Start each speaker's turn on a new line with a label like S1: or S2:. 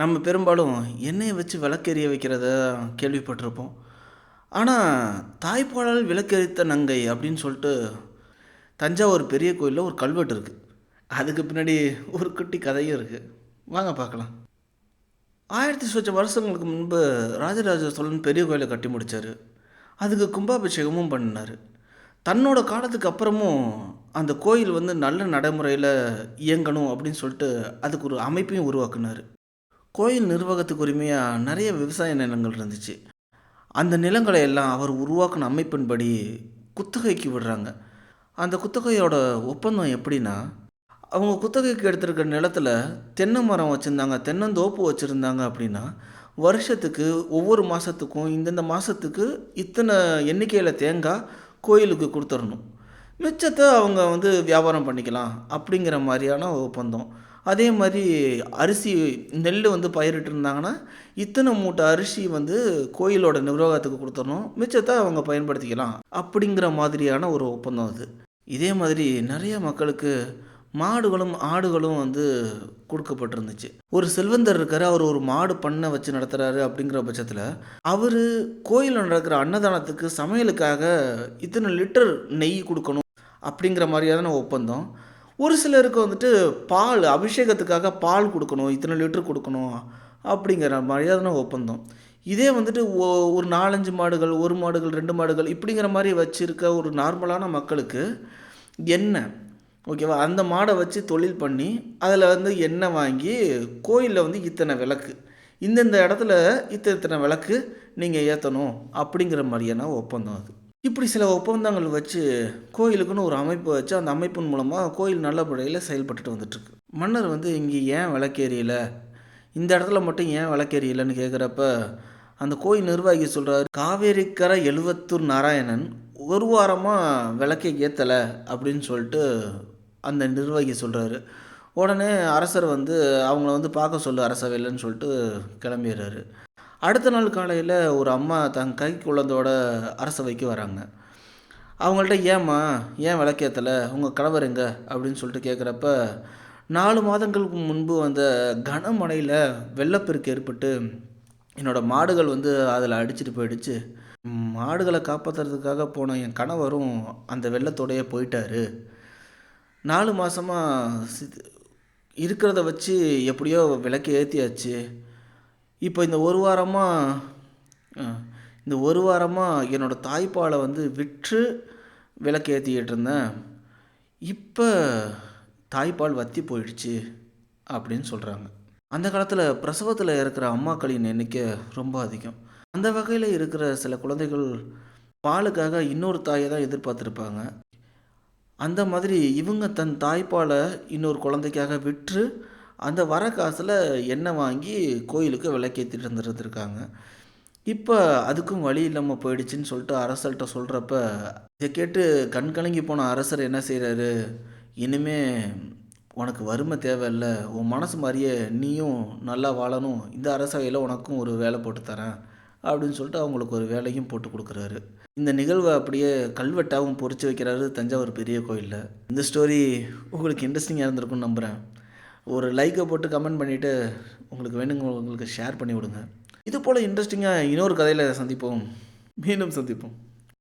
S1: நம்ம பெரும்பாலும் எண்ணெயை வச்சு விளக்கெரிய வைக்கிறத கேள்விப்பட்டிருப்போம். ஆனால் தாய்ப்பாலால் விளக்கெரித்த நங்கை அப்படின்னு சொல்லிட்டு தஞ்சாவூர் பெரிய கோயிலில் ஒரு கல்வெட்டு இருக்குது அதுக்கு பின்னாடி ஒரு குட்டி கதையும் இருக்குது வாங்க பார்க்கலாம். ஆயிரத்தி சொச்ச வருஷங்களுக்கு முன்பு ராஜராஜ சோழன் பெரிய கோயிலை கட்டி முடித்தார் அதுக்கு கும்பாபிஷேகமும் பண்ணினார். தன்னோட காலத்துக்கு அப்புறமும் அந்த கோயில் வந்து நல்ல நடைமுறையில் இயங்கணும் அப்படின்னு சொல்லிட்டு அதுக்கு ஒரு அமைப்பையும் உருவாக்குனார். கோயில் நிர்வாகத்துக்கு உரிமையாக நிறைய விவசாய நிலங்கள் இருந்துச்சு. அந்த நிலங்களை எல்லாம் அவர் உருவாக்கின அமைப்பின்படி குத்தகைக்கு விடுறாங்க. அந்த குத்தகையோட ஒப்பந்தம் எப்படின்னா அவங்க குத்தகைக்கு எடுத்திருக்கிற நிலத்தில் தென்னை மரம் வச்சுருந்தாங்க தென்னந்தோப்பு வச்சுருந்தாங்க அப்படின்னா வருஷத்துக்கு ஒவ்வொரு மாதத்துக்கும் இந்தந்த மாதத்துக்கு இத்தனை எண்ணிக்கையில் தேங்காய் கோயிலுக்கு கொடுத்துடணும். மிச்சத்தை அவங்க வந்து வியாபாரம் பண்ணிக்கலாம் அப்படிங்கிற மாதிரியான ஒப்பந்தம். அதே மாதிரி அரிசி நெல் வந்து பயிரிட்டு இருந்தாங்கன்னா இத்தனை மூட்டை அரிசி வந்து கோயிலோட நிர்வாகத்துக்கு கொடுத்துடணும். மிச்சத்தை அவங்க பயன்படுத்திக்கலாம். அப்படிங்கிற மாதிரியான ஒரு ஒப்பந்தம் அது. இதே மாதிரி நிறைய மக்களுக்கு மாடுகளும் ஆடுகளும் வந்து கொடுக்கப்பட்டிருந்துச்சு. ஒரு செல்வந்தர் இருக்கார் அவர் ஒரு மாடு பண்ணை வச்சு நடத்துகிறாரு அப்படிங்கிற பட்சத்தில் அவர் கோயிலில் நடக்கிற அன்னதானத்துக்கு சமையலுக்காக இத்தனை லிட்டர் நெய் கொடுக்கணும் அப்படிங்கிற மாதிரியான ஒப்பந்தம். ஒரு சிலருக்கு வந்துட்டு பால் அபிஷேகத்துக்காக பால் கொடுக்கணும் இத்தனை லிட்டர் கொடுக்கணும் அப்படிங்கிற மரியாதைன ஒப்பந்தம். இதே வந்துட்டு ஒ- ஒரு நாலஞ்சு மாடுகள் ஒரு மாடுகள் ரெண்டு மாடுகள் இப்படிங்கிற மாதிரி வச்சுருக்க ஒரு நார்மலான மக்களுக்கு எண்ணெய் ஓகேவா? அந்த மாடை வச்சு தொழில் பண்ணி அதில் வந்து எண்ணெய் வாங்கி கோயிலில் வந்து இத்தனை விளக்கு இந்தந்த இடத்துல இத்தனை இத்தனை விளக்கு நீங்கள் ஏற்றணும் அப்படிங்கிற மாதிரியான ஒப்பந்தம் அது. இப்படி சில ஒப்பந்தங்கள் வச்சு கோயிலுக்குன்னு ஒரு அமைப்பு வச்சு அந்த அமைப்பின் மூலமாக கோயில் நல்லபடியில் செயல்பட்டுட்டு வந்துட்டுருக்கு. மன்னர் வந்து இங்கே ஏன் விளக்கேறியல இந்த இடத்துல மட்டும் ஏன் விளக்கேரியலன்னு கேட்குறப்ப அந்த கோயில் நிர்வாகி சொல்கிறார் காவேரிக்கரை எழுவத்தூர் நாராயணன் ஒரு வாரமாக விளக்கை ஏற்றலை அப்படின்னு சொல்லிட்டு அந்த நிர்வாகி சொல்கிறாரு உடனே அரசர் வந்து அவங்கள வந்து பார்க்க சொல்லு அரசவையிலன்னு சொல்லிட்டு கிளம்பிடுறாரு. அடுத்த நாள் காலையில் ஒரு அம்மா தன் கை குழந்தையோட அரசவைக்கு வராங்க. அவங்கள்ட்ட ஏம்மா ஏன் விளக்கேற்றலை உங்கள் கணவர் எங்க? அப்படின்னு சொல்லிட்டு கேட்குறப்ப நாலு மாதங்களுக்கு முன்பு வந்த கனமழையில் வெள்ளப்பெருக்கு ஏற்பட்டு என்னோடய மாடுகள் வந்து அதில் அடிச்சிட்டு போயிடுச்சு. மாடுகளை காப்பாற்றுறதுக்காக போன என் கணவரும் அந்த வெள்ளத்தோடையே போயிட்டாரு. நாலு மாதமாக இருக்கிறத வச்சு எப்படியோ விளக்கு ஏற்றியாச்சு இப்போ இந்த ஒரு வாரமாக இந்த ஒரு வாரமாக என்னோடய தாய்ப்பாலை வந்து விற்று விளக்கு ஏற்றிக்கிட்டு இருந்தேன் இப்போ தாய்ப்பால் வத்தி போயிடுச்சு அப்படின்னு சொல்கிறாங்க அந்த காலத்தில் பிரசவத்தில் இருக்கிற அம்மாக்களின் எண்ணிக்கை ரொம்ப அதிகம். அந்த வகையில் இருக்கிற சில குழந்தைகள் பாலுக்காக இன்னொரு தாயை தான் எதிர்பார்த்துருப்பாங்க. அந்த மாதிரி இவங்க தன் தாய்ப்பாலை இன்னொரு குழந்தைக்காக விற்று அந்த வர காசில் எண்ணெய் வாங்கி கோயிலுக்கு விளக்கேற்றிட்டு இருந்துருந்துருக்காங்க. இப்போ அதுக்கும் வழி இல்லாமல் போயிடுச்சுன்னு சொல்லிட்டு அரசர்கிட்ட சொல்கிறப்ப இதை கேட்டு கண் கலங்கி போன அரசர் என்ன செய்கிறாரு இனிமே உனக்கு வறுமை தேவையில்ல. உன் மனசு மாதிரியே நீயும் நல்லா வாழணும். இந்த அரசவையில் உனக்கும் ஒரு வேலை போட்டு தரேன் அப்படின்னு சொல்லிட்டு அவங்களுக்கு ஒரு வேலையும் போட்டு கொடுக்குறாரு. இந்த நிகழ்வை அப்படியே கல்வெட்டாகவும் பொறிச்சு வைக்கிறாரு தஞ்சாவூர் பெரிய கோயிலில். இந்த ஸ்டோரி உங்களுக்கு இன்ட்ரெஸ்டிங்காக இருந்திருக்கும்னு நம்புகிறேன் ஒரு லைக்கை போட்டு கமெண்ட் பண்ணிவிட்டு உங்களுக்கு வேணுங்க உங்களுக்கு ஷேர் பண்ணி விடுங்க இது போல் இன்ட்ரெஸ்டிங்காக இன்னொரு கதையில் சந்திப்போம். மீண்டும் சந்திப்போம்.